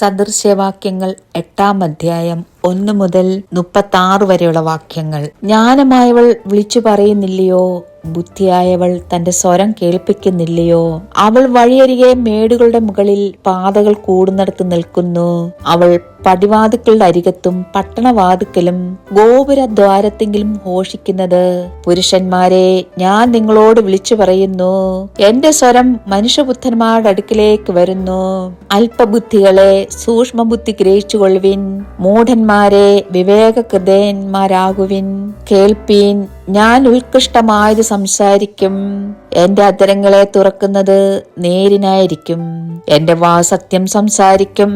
സദൃശ്യവാക്യങ്ങൾ എട്ടാം അധ്യായം ഒന്ന് മുതൽ മുപ്പത്തി ആറ് വരെയുള്ള വാക്യങ്ങൾ. ജ്ഞാനമായവൾ വിളിച്ചു പറയുന്നില്ലയോ? ബുദ്ധിയായവൾ തന്റെ സ്വരം കേൾപ്പിക്കുന്നില്ലയോ? അവൾ വഴിയരികെ മേടുകളുടെ മുകളിൽ പാതകൾ കൂടുന്നിടത്ത് നിൽക്കുന്നു. അവൾ പടിവാതുക്കളുടെ അരികത്തും പട്ടണവാതുക്കലും ഗോപുരദ്വാരത്തെങ്കിലും ഘോഷിക്കുന്നത്. പുരുഷന്മാരെ ഞാൻ നിങ്ങളോട് വിളിച്ചു പറയുന്നു. എന്റെ സ്വരം മനുഷ്യബുദ്ധന്മാരുടെ അടുക്കിലേക്ക് വരുന്നു. അല്പബുദ്ധികളെ സൂക്ഷ്മബുദ്ധി ഗ്രഹിച്ചുകൊള്ളുവിൻ. മൂഢന്മാരെ വിവേകകൃതന്മാരാകുവിൻ. കേൾപ്പീൻ ഞാൻ ഉത്കൃഷ്ടമായത് സംസാരിക്കും. എന്റെ അധരങ്ങളെ തുറക്കുന്നത് നേരിനായിരിക്കും. എന്റെ വാ സത്യം സംസാരിക്കും.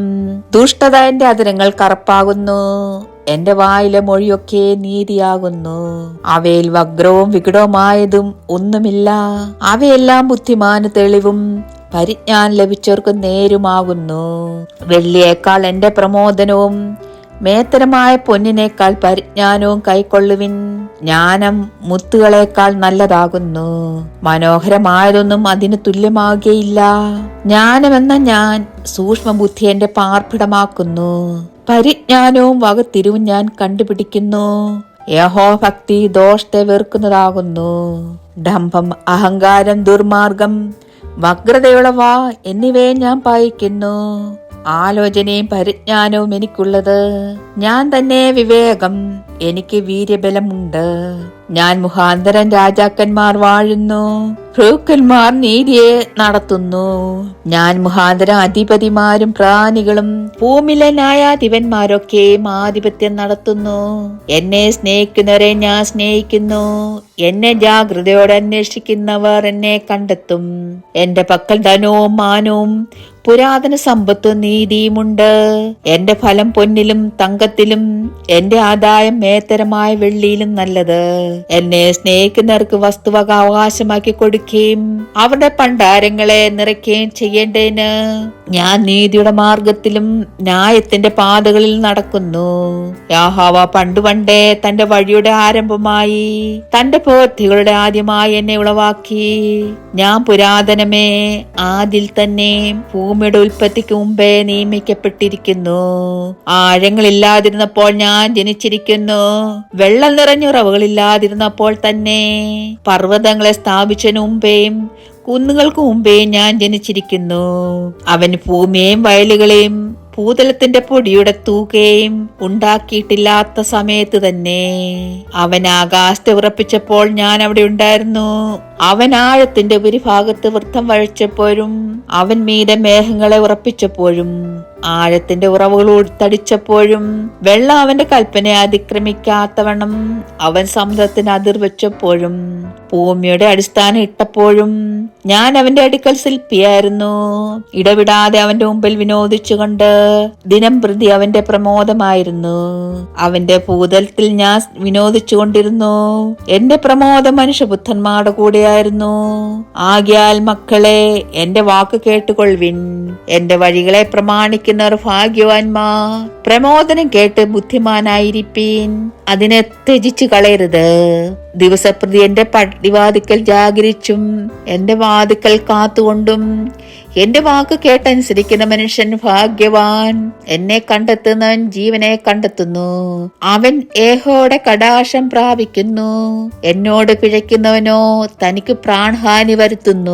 ദുഷ്ടത എന്റെ അധരങ്ങൾ കറുപ്പാകുന്നു. എന്റെ വായിലെ മൊഴിയൊക്കെ നീതിയാകുന്നു. അവയിൽ വഗ്രവും വികടവുമായതും ഒന്നുമില്ല. അവയെല്ലാം ബുദ്ധിമാന് തെളിവും പരിജ്ഞാനം ലഭിച്ചവർക്ക് നേരുമാകുന്നു. വെള്ളിയേക്കാൾ എന്റെ പ്രമോദനവും മേത്തരമായ പൊന്നിനേക്കാൾ പരിജ്ഞാനവും കൈക്കൊള്ളുവിൻ. ജ്ഞാനം മുത്തുകളേക്കാൾ നല്ലതാകുന്നു. മനോഹരമായതൊന്നും അതിന് തുല്യമാകുകയില്ല. ജ്ഞാനമെന്ന ഞാൻ സൂക്ഷ്മബുദ്ധി എന്റെ പാർപ്പിടമാക്കുന്നു. പരിജ്ഞാനവും വകത്തിരിവും ഞാൻ കണ്ടുപിടിക്കുന്നു. യഹോ ഭക്തി ദോഷത്തെ വെറുക്കുന്നതാകുന്നു. ഡംഭം അഹങ്കാരം ദുർമാർഗം വക്രതയുള്ള വാ എന്നിവയെ ഞാൻ പായിക്കുന്നു. ആലോചനയും പരിജ്ഞാനവും എനിക്കുള്ളത്. ഞാൻ തന്നെ വിവേകം. എനിക്ക് വീര്യബലമുണ്ട്. ഞാൻ മുഖാന്തരം രാജാക്കന്മാർ വാഴുന്നു. ഭ്രൂക്കന്മാർ നീതിയെ നടത്തുന്നു. ഞാൻ മുഖാന്തരം അധിപതിമാരും പ്രാണികളും ഭൂമിലെ ന്യായാധിപന്മാരൊക്കെയും ആധിപത്യം നടത്തുന്നു. എന്നെ സ്നേഹിക്കുന്നവരെ ഞാൻ സ്നേഹിക്കുന്നു. എന്നെ ജാഗ്രതയോടെ അന്വേഷിക്കുന്നവർ എന്നെ കണ്ടെത്തും. എന്റെ പക്കൽ ധനവും മാനവും പുരാതന സമ്പത്തും നീതിയുമുണ്ട്. എന്റെ ഫലം പൊന്നിലും തങ്കത്തിലും എന്റെ ആദായം മേത്തരമായ വെള്ളിയിലും നല്ലത്. എന്നെ സ്നേഹിക്കുന്നവർക്ക് വസ്തുവക അവകാശമാക്കി കൊടുക്കുകയും അവരുടെ പണ്ടാരങ്ങളെ നിറയ്ക്കുകയും ചെയ്യേണ്ടതിന് ഞാൻ നീതിയുടെ മാർഗത്തിലും ന്യായത്തിന്റെ പാതകളിൽ നടക്കുന്നു. യാഹാവ പണ്ടു പണ്ടേ തന്റെ വഴിയുടെ ആരംഭമായി തന്റെ പ്രവൃത്തികളുടെ ആദ്യമായി എന്നെ ഉളവാക്കി. ഞാൻ പുരാതനമേ ആദിൽ തന്നെ ഭൂമിയുടെ ഉൽപ്പത്തിക്ക് മുമ്പേ നിയമിക്കപ്പെട്ടിരിക്കുന്നു. ആഴങ്ങളില്ലാതിരുന്നപ്പോൾ ഞാൻ ജനിച്ചിരിക്കുന്നു. വെള്ളം നിറഞ്ഞുറവുകളില്ലാതിരുന്നപ്പോൾ തന്നെ പർവതങ്ങളെ സ്ഥാപിച്ചതിനു മുമ്പേയും കുന്നുകൾക്ക് മുമ്പേ ഞാൻ ജനിച്ചിരിക്കുന്നു. അവൻ ഭൂമിയെയും വയലുകളെയും ഭൂതലത്തിന്റെ പൊടിയുടെ തൂകയും ഉണ്ടാക്കിയിട്ടില്ലാത്ത സമയത്ത് തന്നെ അവൻ ആകാശത്തെ ഉറപ്പിച്ചപ്പോൾ ഞാൻ അവിടെ ഉണ്ടായിരുന്നു. അവൻ ആഴത്തിന്റെ ഉപരിഭാഗത്ത് വൃത്തം വഴിച്ചപ്പോഴും അവൻ മീതെ മേഘങ്ങളെ ഉറപ്പിച്ചപ്പോഴും ആഴത്തിന്റെ ഉറവുകൾ ഉടുത്തടിച്ചപ്പോഴും വെള്ളം അവന്റെ കൽപ്പനയെ അതിക്രമിക്കാത്തവണ്ണം അവൻ സമുദ്രത്തിന് അതിർ വെച്ചപ്പോഴും ഭൂമിയുടെ അടിസ്ഥാനം ഇട്ടപ്പോഴും ഞാൻ അവന്റെ അടുക്കൽ ശില്പിയായിരുന്നു. ഇടവിടാതെ അവന്റെ മുമ്പിൽ വിനോദിച്ചുകൊണ്ട് ദിനം പ്രതി അവന്റെ പ്രമോദമായിരുന്നു. അവന്റെ ഭൂതലത്തിൽ ഞാൻ വിനോദിച്ചുകൊണ്ടിരുന്നു. എന്റെ പ്രമോദം മനുഷ്യബുദ്ധന്മാരുടെ കൂടെയായിരുന്നു ആകിയാൽ മക്കളെ എന്റെ വാക്ക് കേട്ടുകൊള്ളുവിൻ. എന്റെ വഴികളെ പ്രമാണിക്കുന്നവർ ഭാഗ്യവാന്മാ പ്രമോദനം കേട്ട് ബുദ്ധിമാനായിരിപ്പീൻ. അതിനെ ത്യജിച്ചു കളയരുത്. ദിവസപ്രതി എന്റെ പടിവാതിക്കൽ ജാഗരിച്ചും എന്റെ വാതിക്കൽ കാത്തുകൊണ്ടും എന്റെ വാക്ക് കേട്ടനുസരിക്കുന്ന മനുഷ്യൻ ഭാഗ്യവാൻ. എന്നെ കണ്ടെത്തുന്നവൻ ജീവനെ കണ്ടെത്തുന്നു. അവൻ ഏഹോടെ കടാശം പ്രാപിക്കുന്നു. എന്നോട് പിഴയ്ക്കുന്നവനോ തനിക്ക് പ്രാണഹാനി വരുത്തുന്നു.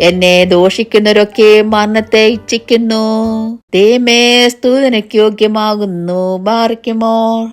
എന്നെ ദോഷിക്കുന്നവരൊക്കെ മരണത്തെ ഇച്ഛിക്കുന്നു. തേമേ സ്തൂതനയ്ക്ക് യോഗ്യമാകുന്നു. ബാറിക്കുമോ